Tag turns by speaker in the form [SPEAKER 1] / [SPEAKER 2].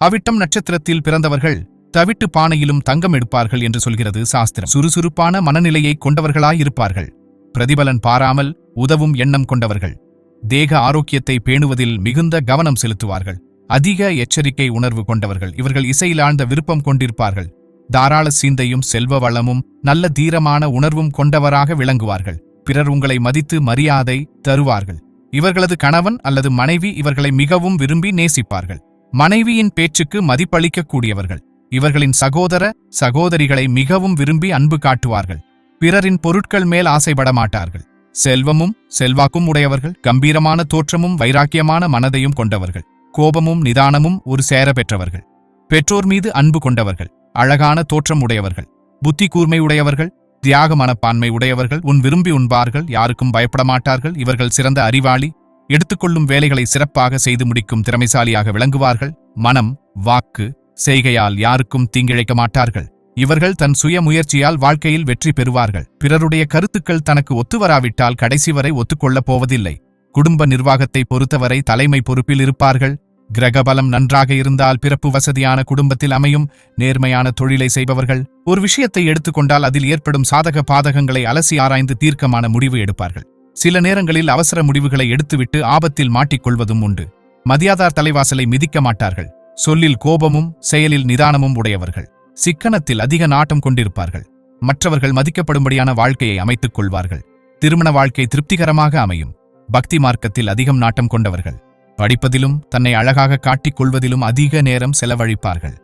[SPEAKER 1] அவிட்டம் நட்சத்திரத்தில் பிறந்தவர்கள் தவிட்டு பானையிலும் தங்கம் எடுப்பார்கள் என்று சொல்கிறது சாஸ்திரம். சுறுசுறுப்பான மனநிலையை கொண்டவர்களாயிருப்பார்கள். பிரதிபலன் பாராமல் உதவும் எண்ணம் கொண்டவர்கள். தேக ஆரோக்கியத்தை பேணுவதில் மிகுந்த கவனம் செலுத்துவார்கள். அதிக எச்சரிக்கை உணர்வு கொண்டவர்கள். இவர்கள் இசையில் ஆழ்ந்த விருப்பம் கொண்டிருப்பார்கள். தாராள சிந்தையும் செல்வ வளமும் நல்ல தீரமான உணர்வும் கொண்டவராக விளங்குவார்கள். பிறர் உங்களை மதித்து மரியாதை தருவார்கள். இவர்களது கணவன் அல்லது மனைவி இவர்களை மிகவும் விரும்பி நேசிப்பார்கள். மனைவியின் பேச்சுக்கு மதிப்பளிக்கக்கூடியவர்கள். இவர்களின் சகோதர சகோதரிகளை மிகவும் விரும்பி அன்பு காட்டுவார்கள். பிறரின் பொருட்கள் மேல் ஆசைப்பட மாட்டார்கள் செல்வமும் செல்வாக்கும் உடையவர்கள் கம்பீரமான தோற்றமும் வைராக்கியமான மனதையும் கொண்டவர்கள். கோபமும் நிதானமும் ஒரு சேர பெற்றவர்கள். பெற்றோர் மீது அன்பு கொண்டவர்கள். அழகான தோற்றம் உடையவர்கள். புத்தி கூர்மை உடையவர்கள். தியாக மனப்பான்மை உடையவர்கள். உன் விரும்பி உண்பார்கள். யாருக்கும் பயப்பட மாட்டார்கள் இவர்கள் சிறந்த அறிவாளி எடுத்துக்கொள்ளும் வேலைகளை சிறப்பாக செய்து முடிக்கும் திறமைசாலியாக விளங்குவார்கள். மனம் வாக்கு செய்கையால் யாருக்கும் தீங்கிழைக்க மாட்டார்கள். இவர்கள் தன் சுய முயற்சியால் வாழ்க்கையில் வெற்றி பெறுவார்கள். பிறருடைய கருத்துக்கள் தனக்கு ஒத்துவராவிட்டால் கடைசி வரை ஒத்துக்கொள்ளப் போவதில்லை. குடும்ப நிர்வாகத்தை பொறுத்தவரை தலைமை பொறுப்பில் இருப்பார்கள். கிரகபலம் நன்றாக இருந்தால் பிறப்பு வசதியான குடும்பத்தில் அமையும் நேர்மையான தொழிலை செய்பவர்கள். ஒரு விஷயத்தை எடுத்துக்கொண்டால் அதில் ஏற்படும் சாதக பாதகங்களை அலசி ஆராய்ந்து தீர்க்கமான முடிவு எடுப்பார்கள். சில நேரங்களில் அவசர முடிவுகளை எடுத்துவிட்டு ஆபத்தில் மாட்டிக்கொள்வதும் உண்டு. மதியாதார் தலைவாசலை மிதிக்க மாட்டார்கள். சொல்லில் கோபமும் செயலில் நிதானமும் உடையவர்கள். சிக்கனத்தில் அதிக நாட்டம் கொண்டிருப்பார்கள். மற்றவர்கள் மதிக்கப்படும்படியான வாழ்க்கையை அமைத்துக் கொள்வார்கள். திருமண வாழ்க்கை திருப்திகரமாக அமையும். பக்தி மார்க்கத்தில் அதிகம் நாட்டம் கொண்டவர்கள். படிப்பதிலும் தன்னை அழகாக காட்டிக் கொள்வதிலும் அதிக நேரம் செலவழிப்பார்கள்.